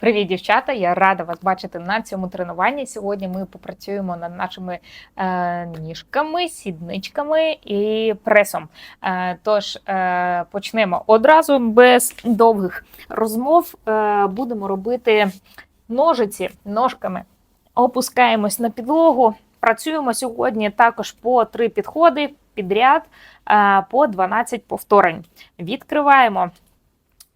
Привіт, дівчата! Я рада вас бачити на цьому тренуванні. Сьогодні ми попрацюємо над нашими е, ніжками, сідничками і пресом. Е, тож е, почнемо одразу без довгих розмов. Е, будемо робити ножиці ножками. Опускаємось на підлогу. Працюємо сьогодні також по три підходи підряд е, по 12 повторень. Відкриваємо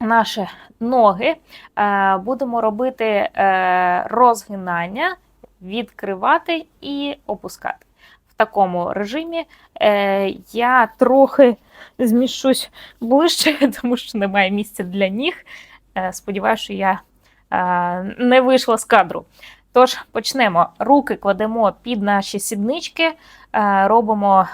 наші ноги. Е, Будемо робити е, розгинання, відкривати і опускати. В такому режимі е, я трохи зміщусь ближче, тому що немає місця для ніг. Сподіваюся, що я не вийшла з кадру. Тож почнемо. Руки кладемо під наші сіднички, робимо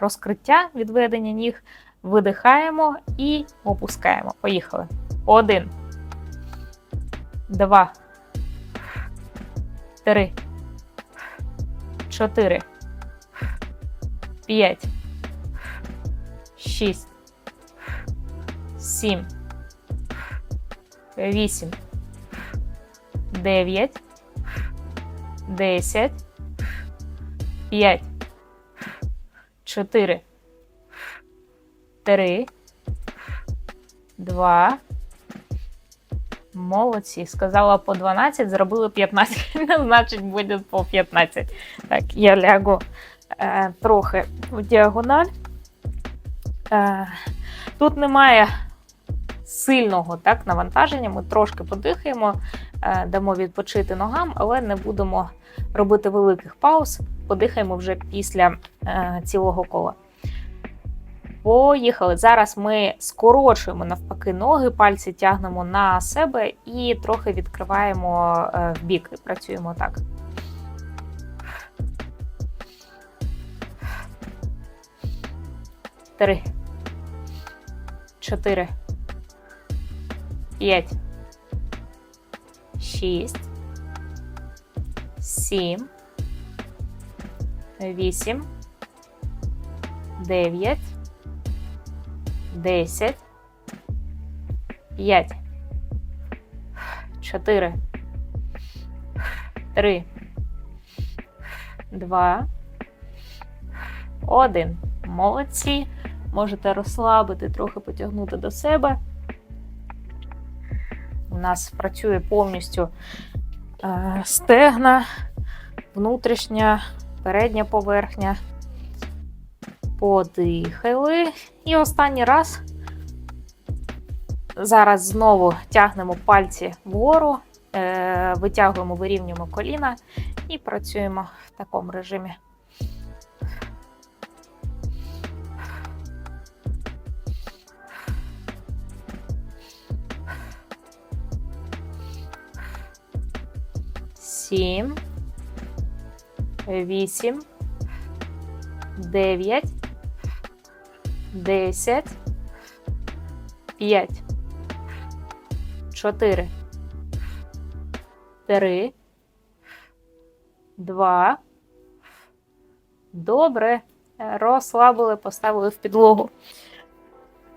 розкриття відведення ніг, видихаємо і опускаємо. Поїхали. Один, два, три, чотири, п'ять, шість, сім, вісім, дев'ять, десять, п'ять, чотири, три, два. Молодці. Сказала по 12, зробили 15. Значить, буде по 15. Так, я лягу е, трохи в діагональ. Е, тут немає сильного так, навантаження. Ми трошки подихаємо, е, дамо відпочити ногам, але не будемо робити великих пауз. Подихаємо вже після е, цілого кола. Поїхали. Зараз ми скорочуємо навпаки ноги, пальці тягнемо на себе і трохи відкриваємо е, в бік. І працюємо так. Три. Чотири. П'ять. Шість. Сім. Вісім. Дев'ять. 10, 5, 4, 3, 2, 1. Молодці. Можете розслабити, трохи потягнути до себе. У нас працює повністю е, стегна, внутрішня, передня поверхня. Подихали. І останній раз. Зараз знову тягнемо пальці вгору, е, витягуємо, вирівнюємо коліна і працюємо в такому режимі. Сім, вісім, дев'ять. 10, 5, 4, 3, 2. Добре. Розслабили, поставили в підлогу.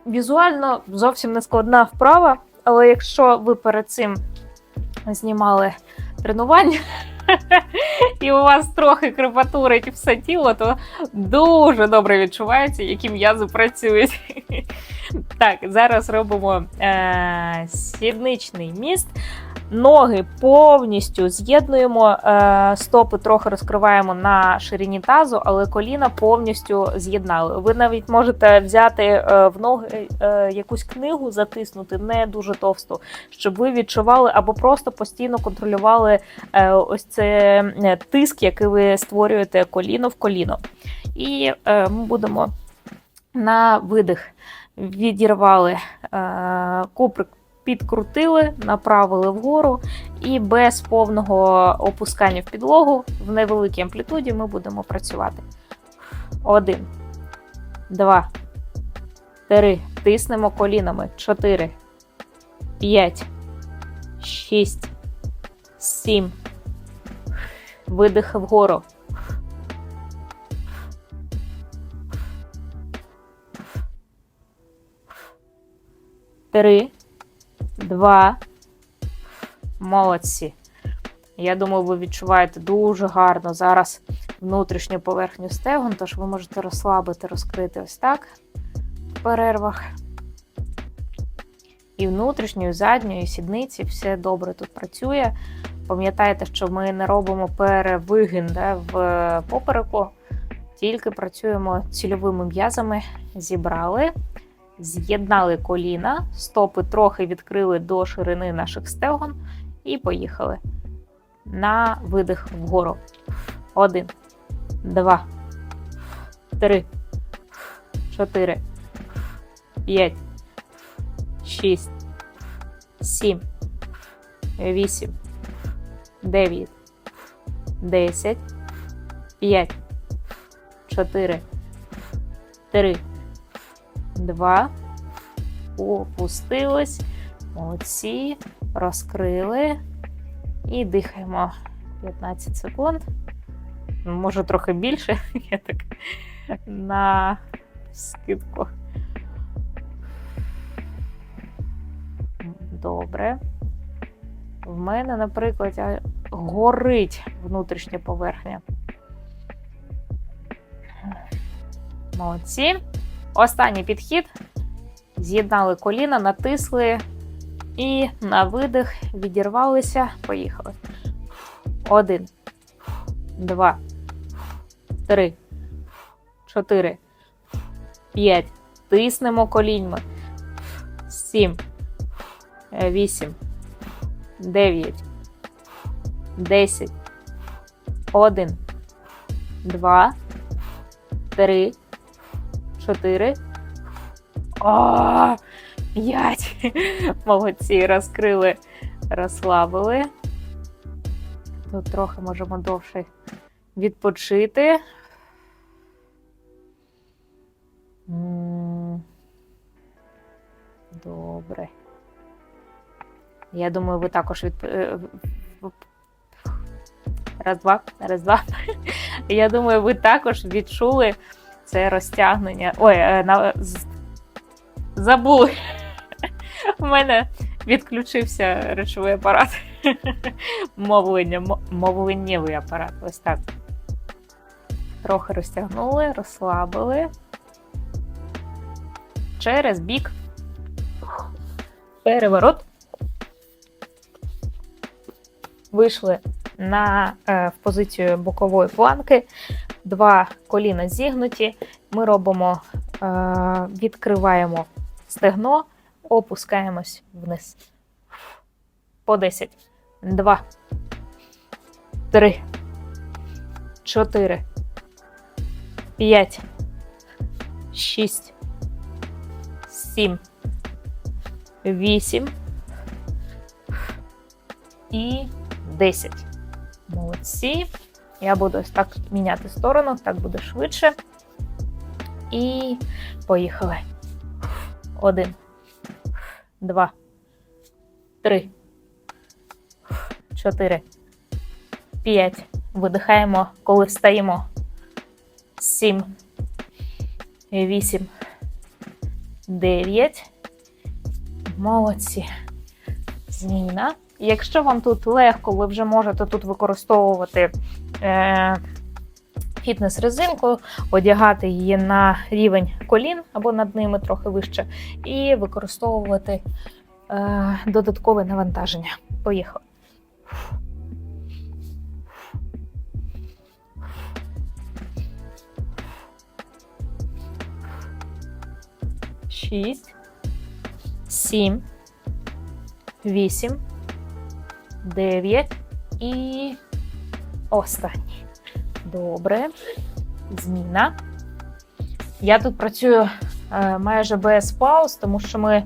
Візуально зовсім не складна вправа, але якщо ви перед цим знімали тренування, і у вас трохи крепатурить все тіло, то дуже добре відчувається, які м'язи працюють. Так, зараз робимо е, сідничний міст. Ноги повністю з'єднуємо, е, стопи трохи розкриваємо на ширині тазу, але коліна повністю з'єднали. Ви навіть можете взяти е, в ноги е, якусь книгу, затиснути не дуже товсту, щоб ви відчували або просто постійно контролювали ось це тиск, який ви створюєте коліно в коліно. І ми будемо на видих відірвали куприк підкрутили, направили вгору, і без повного опускання в підлогу в невеликій амплітуді ми будемо працювати. Один, два, три. Тиснемо колінами. Чотири, п'ять, шість, сім. Видих вгору. Три, два, Молодці. Я думаю, ви відчуваєте дуже гарно зараз внутрішню поверхню стегон, тож ви можете розслабити, розкрити ось так в перервах. І внутрішньою, і задньою, і сідниці все добре тут працює. Пам'ятайте, що ми не робимо перевигин да, в попереку, тільки працюємо цільовими м'язами, зібрали, з'єднали коліна, стопи трохи відкрили до ширини наших стегон і поїхали. На видих вгору. Один, два, три, чотири, п'ять, шість, сім, вісім, дев'ять, десять, п'ять, чотири, три, два. Опустились. Молодці. Розкрили. І дихаємо 15 секунд. Може, трохи більше. Я так на скидку. Добре. В мене, наприклад, горить внутрішня поверхня. Молодці. Останній підхід. З'єднали коліна, натисли і на видих відірвалися. Поїхали. Один, два, три, чотири, п'ять. Тиснемо коліньми. Сім, вісім, дев'ять, десять, один, два, три, чотири. О, п'ять. Молодці, розкрили, розслабили. Тут трохи можемо довше відпочити. Добре. Я думаю, ви також від... е, Раз, два, раз, два. Я думаю, ви також відчули це розтягнення. Ой, е, на... забули. У мене відключився речовий апарат. Мовлення, мовленнєвий апарат. Ось так. Трохи розтягнули, розслабили. Через бік. Переворот. Вийшли на, е, в позицію бокової планки. Два коліна зігнуті. Ми робимо, е, відкриваємо стегно, опускаємось вниз. По 10. 2, 3, 4, 5, 6, 7, 8 і 10. Молодці. Я буду ось так міняти сторону, так буде швидше. І поїхали. Один, два, три, чотири, п'ять. Видихаємо, коли встаємо. Сім, вісім, дев'ять. Молодці. Зміна. Якщо вам тут легко, ви вже можете тут використовувати фітнес-резинку, одягати її на рівень колін або над ними трохи вище, і використовувати е, додаткове навантаження. Поїхали. Шість, сім, вісім, дев'ять і останній. Добре. Зміна. Я тут працюю е, майже без пауз, тому що ми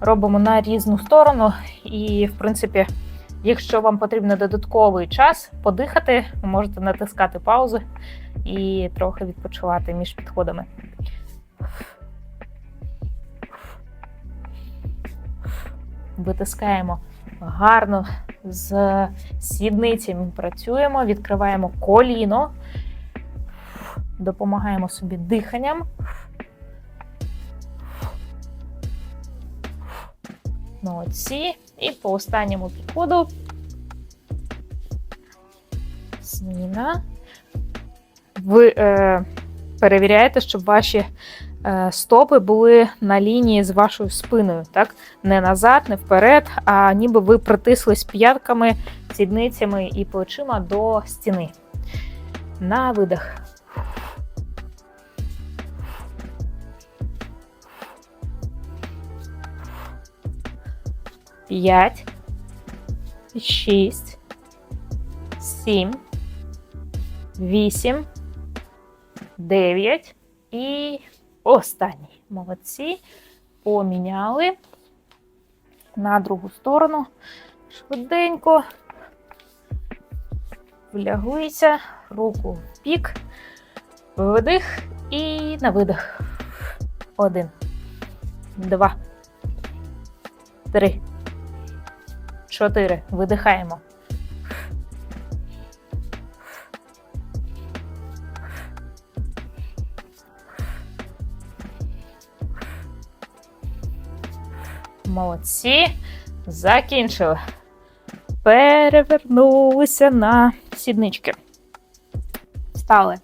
робимо на різну сторону. І, в принципі, якщо вам потрібен додатковий час подихати, ви можете натискати паузи і трохи відпочивати між підходами. Витискаємо гарно з сідницями працюємо, відкриваємо коліно, допомагаємо собі диханням. Молодці. І по останньому підходу. Зміна. Ви е, перевіряєте, щоб ваші стопи були на лінії з вашою спиною, так? Не назад, не вперед, а ніби ви притислись п'ятками, сідницями і плечима до стіни. На видих. П'ять, шість, сім, вісім, дев'ять і останній. Молодці. Поміняли на другу сторону. Швиденько. Вляглися, руку в бік, вдих і на видих. Один, два, три, чотири. Видихаємо. Молодці. Закінчили. Перевернулися на сіднички. Стали.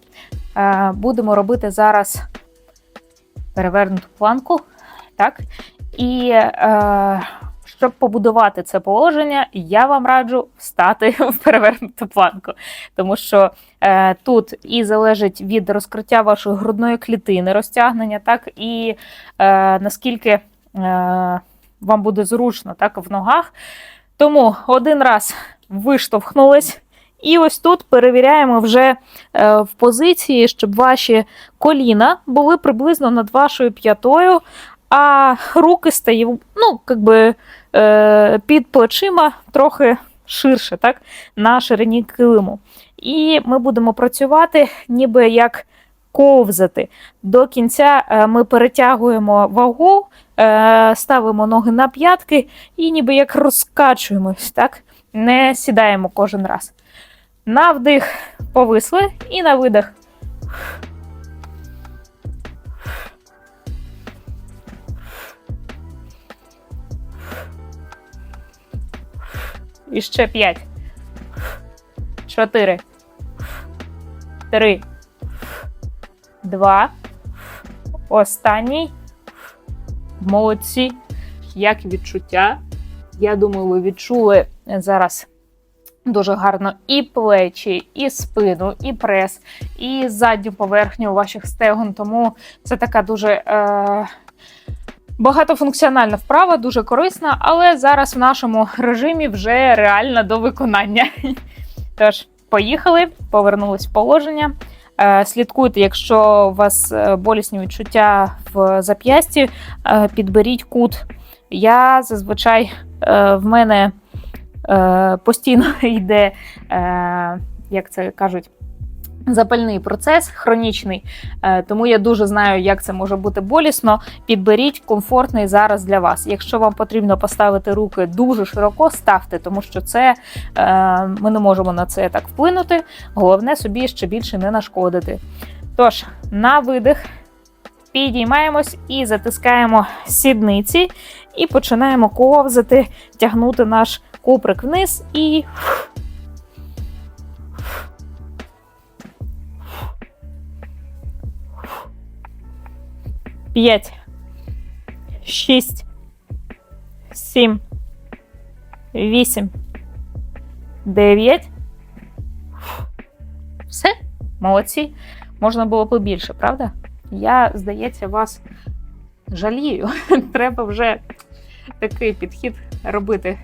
Е, Будемо робити зараз перевернуту планку. Так? І е, щоб побудувати це положення, я вам раджу встати в перевернуту планку. Тому що е, тут і залежить від розкриття вашої грудної клітини, розтягнення, так, і е, наскільки е, вам буде зручно так, в ногах. Тому один раз виштовхнулись, і ось тут перевіряємо вже е, в позиції, щоб ваші коліна були приблизно над вашою п'ятою, а руки стають ну, как би, е, під плечима трохи ширше, так, на ширині килиму. І ми будемо працювати, ніби як ковзати. До кінця е, ми перетягуємо вагу, ставимо ноги на п'ятки і ніби як розкачуємось, так? Не сідаємо кожен раз. На вдих повисли і на видих. І ще п'ять. Чотири. Три. Два. Останній. Молодці. Як відчуття? Я думаю, ви відчули зараз дуже гарно і плечі, і спину, і прес, і задню поверхню ваших стегон. Тому це така дуже е, багатофункціональна вправа, дуже корисна, але зараз в нашому режимі вже реальна до виконання. Тож, поїхали, повернулись в положення. Е, Слідкуйте, якщо у вас е, болісні відчуття в зап'ясті, е, підберіть кут. Я зазвичай в мене постійно йде, як це кажуть, запальний процес хронічний, е, тому я дуже знаю, як це може бути болісно. Підберіть комфортний зараз для вас. Якщо вам потрібно поставити руки дуже широко, ставте, тому що це е, ми не можемо на це так вплинути. Головне собі ще більше не нашкодити. Тож, на видих. Підіймаємось і затискаємо сідниці, і починаємо ковзати, тягнути наш куприк вниз і. П'ять, шість, сім, вісім, дев'ять. Все, молодці. Можна було побільше, правда? Я, здається, вас жалію. Треба вже такий підхід робити.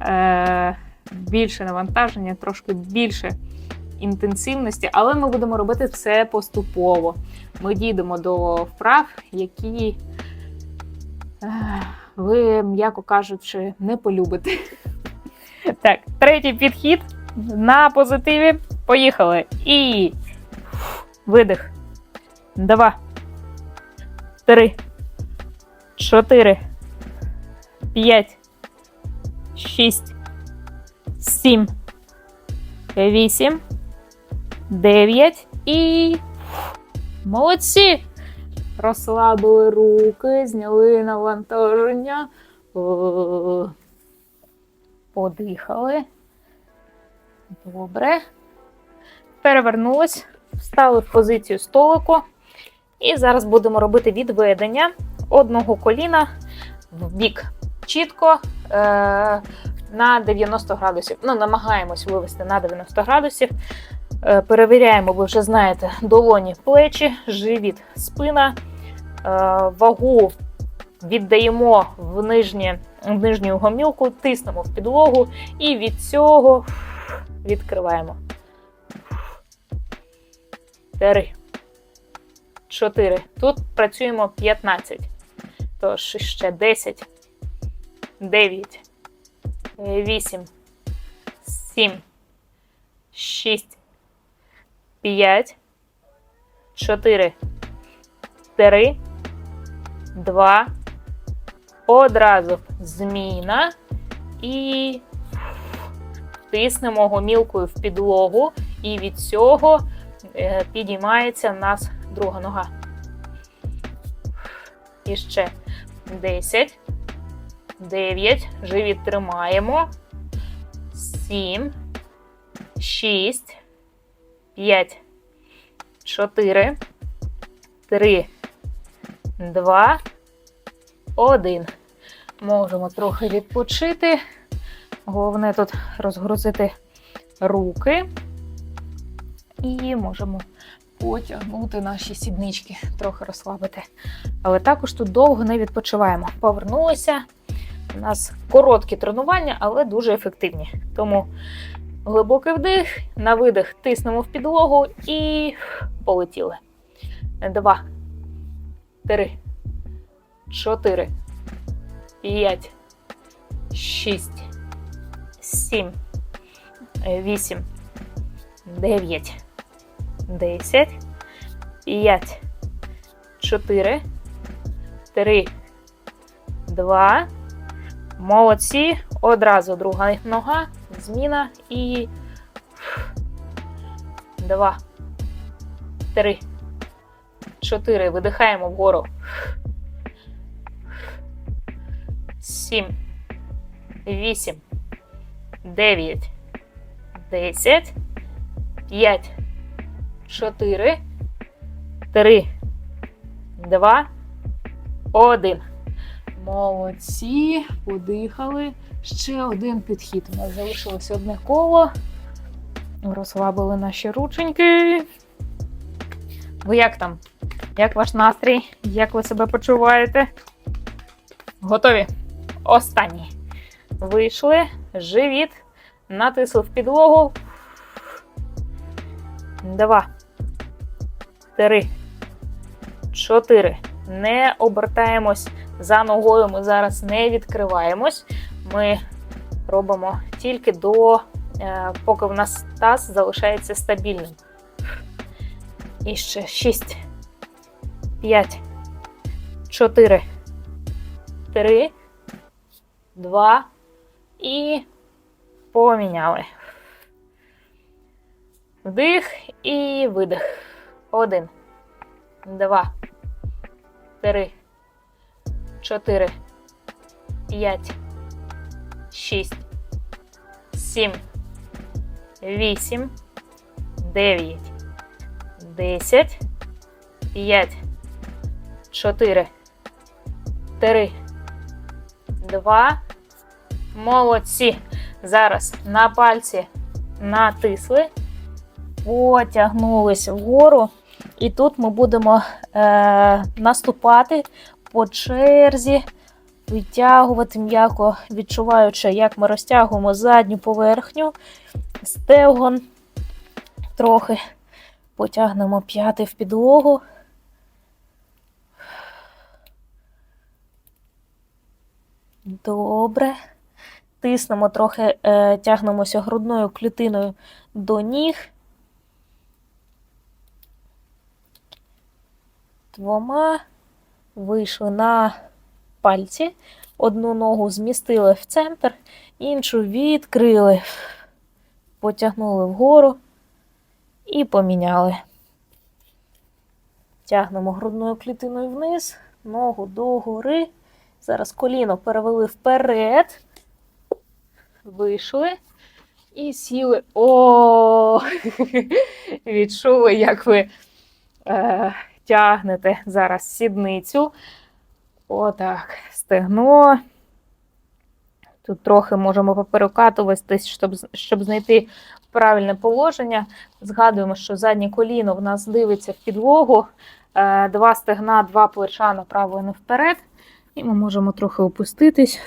Е, більше навантаження, трошки більше інтенсивності, але ми будемо робити це поступово. Ми дійдемо до вправ, які ви, м'яко кажучи, не полюбите. Так, третій підхід на позитиві. Поїхали. І видих. Два. Три. Чотири. П'ять. Шість. Сім. Вісім. Дев'ять. І. Молодці! Розслабили руки, зняли навантаження. Подихали. Добре. Перевернулись, встали в позицію столику. І зараз будемо робити відведення одного коліна в бік чітко е- на 90 градусів. Ну, намагаємось вивести на 90 градусів. Е, перевіряємо, ви вже знаєте, долоні, плечі, живіт, спина. Е, вагу віддаємо в, нижнє, в нижню гомілку, тиснемо в підлогу і від цього відкриваємо. Три. Чотири. Тут працюємо 15. Тож ще 10, 9, 8, 7, 6, 5, 4, 3, 2, одразу зміна. І тиснемо гомілкою в підлогу, і від цього е, підіймається в нас друга нога. І ще 10, 9, живіт тримаємо, 7, 6, 5, 4, 3, 2, 1. Можемо трохи відпочити. Головне тут розгрузити руки. І можемо потягнути наші сіднички, трохи розслабити. Але також тут довго не відпочиваємо. Повернулися. У нас короткі тренування, але дуже ефективні. Тому глибокий вдих, на видих тиснемо в підлогу і полетіли. Два, три, чотири, п'ять, шість, сім, вісім, дев'ять. 10, 5, 4, 3, 2. Молодці. Одразу друга нога, зміна і 2, 3, 4. Видихаємо вгору. 7, 8, 9, 10, 5, 4, 3, 2, 1. Молодці. Подихали. Ще один підхід. У нас залишилося одне коло. Розслабили наші рученьки. Ви як там? Як ваш настрій? Як ви себе почуваєте? Готові? Останній. Вийшли. Живіт. Натисли в підлогу. Два. Три. Чотири. Не обертаємось за ногою. Ми зараз не відкриваємось. Ми робимо тільки до, е, поки в нас таз залишається стабільним. І ще шість. П'ять. Чотири. Три. Два. І поміняли. Вдих і видих. Один, два, три, чотири, п'ять, шість, сім, вісім, дев'ять, десять, п'ять, чотири, три, два. Молодці. Зараз на пальці натисли потягнулись вгору, і тут ми будемо е, наступати по черзі, витягувати м'яко, відчуваючи, як ми розтягуємо задню поверхню, стегон, трохи потягнемо п'яти в підлогу. Добре. Тиснемо трохи, е, тягнемося грудною клітиною до ніг. двома, вийшли на пальці, одну ногу змістили в центр, іншу відкрили, потягнули вгору і поміняли. Тягнемо грудною клітиною вниз, ногу догори. Зараз коліно перевели вперед, вийшли і сіли. О, відчули, як ви е, тягнете зараз сідницю. Отак, стегно. Тут трохи можемо поперекатуватись, щоб, щоб знайти правильне положення. Згадуємо, що заднє коліно в нас дивиться в підлогу, е, два стегна, два плеча направо і не вперед. І ми можемо трохи опуститись,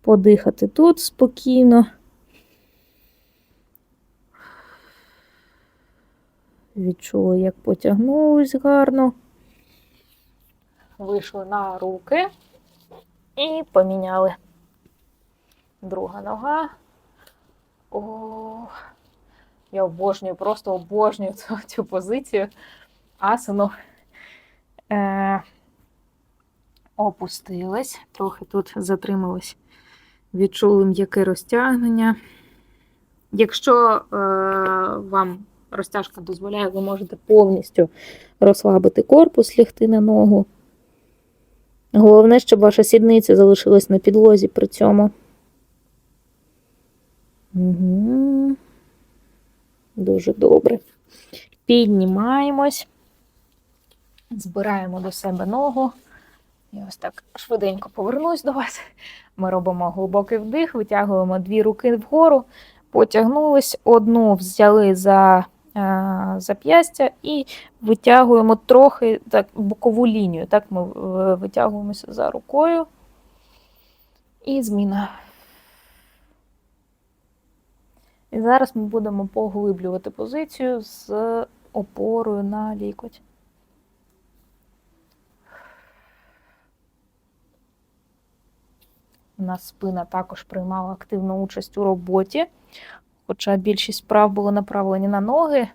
подихати тут спокійно. Відчули, як потягнулись гарно. Вийшли на руки і поміняли. Друга нога. О, я обожнюю, просто обожнюю цю, цю позицію. Асану. Е, опустились, трохи тут затримались, відчули м'яке розтягнення. Якщо е, вам розтяжка дозволяє, ви можете повністю розслабити корпус, лягти на ногу. Головне, щоб ваша сідниця залишилась на підлозі при цьому. Угу. Дуже добре. Піднімаємось, збираємо до себе ногу. І ось так швиденько повернусь до вас. Ми робимо глибокий вдих, витягуємо дві руки вгору, потягнулись, одну взяли за зап'ястя і витягуємо трохи так, бокову лінію. Так ми е, витягуємося за рукою. І зміна. І зараз ми будемо поглиблювати позицію з опорою на лікоть. У нас спина також приймала активну участь у роботі, хоча більшість справ були направлені на ноги,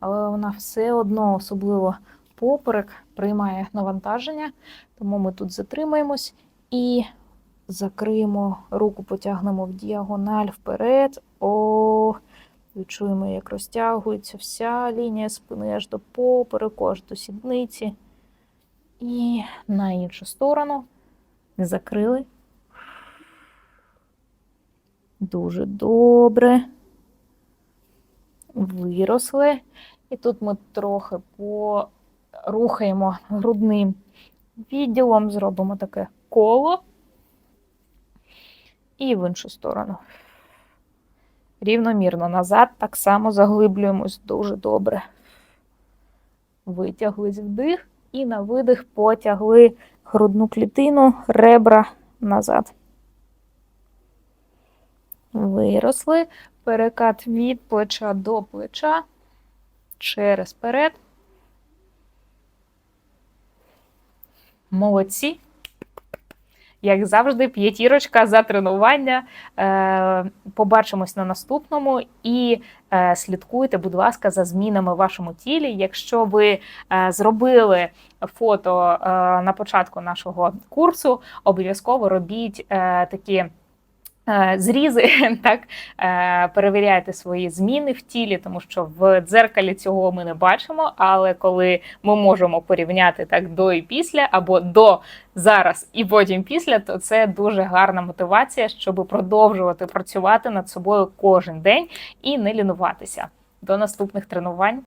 але вона все одно, особливо поперек, приймає навантаження, тому ми тут затримаємось і закриємо руку, потягнемо в діагональ вперед. О, відчуємо, як розтягується вся лінія спини аж до попереку, аж до сідниці. І на іншу сторону закрили. Дуже добре. Виросли. І тут ми трохи порухаємо грудним відділом, зробимо таке коло. І в іншу сторону. Рівномірно назад так само заглиблюємось дуже добре. Витяглись вдих і на видих потягли грудну клітину, ребра назад. Виросли. Перекат від плеча до плеча. Через перед. Молодці. Як завжди, п'ятірочка за тренування. Е, Побачимось на наступному і е, слідкуйте, будь ласка, за змінами в вашому тілі. Якщо ви е, зробили фото на початку нашого курсу, обов'язково робіть такі. Е, Зрізи, так е, перевіряйте свої зміни в тілі, тому що в дзеркалі цього ми не бачимо. Але коли ми можемо порівняти так до і після, або до зараз і потім після, то це дуже гарна мотивація, щоб продовжувати працювати над собою кожен день і не лінуватися. До наступних тренувань.